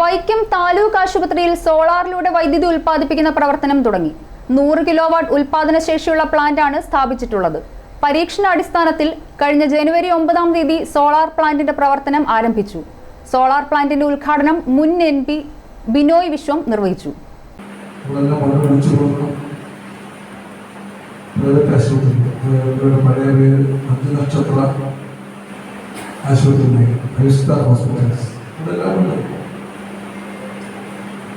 വൈക്കം താലൂക്ക് ആശുപത്രിയിൽ സോളാറിലൂടെ വൈദ്യുതി ഉൽപ്പാദിപ്പിക്കുന്ന പ്രവർത്തനം തുടങ്ങി. നൂറ് കിലോവാട്ട് ഉൽപാദന ശേഷിയുള്ള പ്ലാന്റാണ് സ്ഥാപിച്ചിട്ടുള്ളത്. പരീക്ഷണാടിസ്ഥാനത്തിൽ കഴിഞ്ഞ ജനുവരി ഒമ്പതാം തീയതി സോളാർ പ്ലാന്റിന്റെ പ്രവർത്തനം ആരംഭിച്ചു. സോളാർ പ്ലാന്റിന്റെ ഉദ്ഘാടനം മുൻ എം പി ബിനോയ് വിശ്വം നിർവഹിച്ചു. ആശുപത്രി ഹോസ്പിറ്റൽസ് പഴയ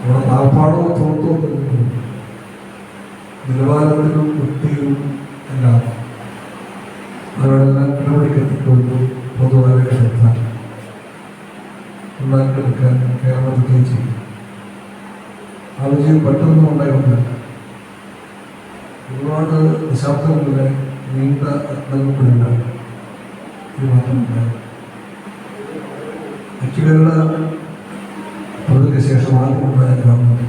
അവിടെ നാൽപ്പാടവും തോട്ടവും ഉണ്ട്. നിലവാരത്തിലും വൃത്തിയിലും എല്ലാം അവരെല്ലാം കിടപിടിക്കെത്തിക്കൊണ്ട് പൊതുവായ ശ്രദ്ധ ഉണ്ടാക്കിയെടുക്കാൻ കേരളത്തിൽ ചെയ്യും ആ വിജയം പെട്ടെന്ന് ഉണ്ടായിരുന്നില്ല ഒരുപാട് ദശാബ്ദങ്ങളിലെ നീണ്ട അജ്ഞതകളില്ല ഇത് മാത്രമല്ല. അഖിലരുടെ ഗവൺമെന്റ്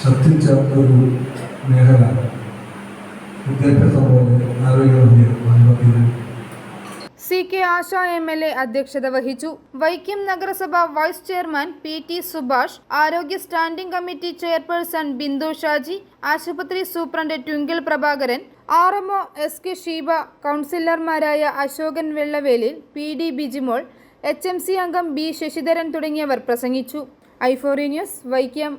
ശ്രദ്ധിച്ച ഒരു മേഖല C K Asha M L A അധ്യക്ഷത വഹിച്ചു. വൈക്കം നഗരസഭ vice chairman P T Subhash ആരോഗ്യ standing committee chairperson Bindu Shaji ആശുപത്രി superintendent Twinkle Prabhakaran R M O S K Sheeba കൗൺസിലർമാരായ Ashokan Vellavelil P D Bijimol H M C അംഗം B Sasidharan തുടങ്ങിയവർ പ്രസംഗിച്ചു. ഐഫോറി news Vaikom.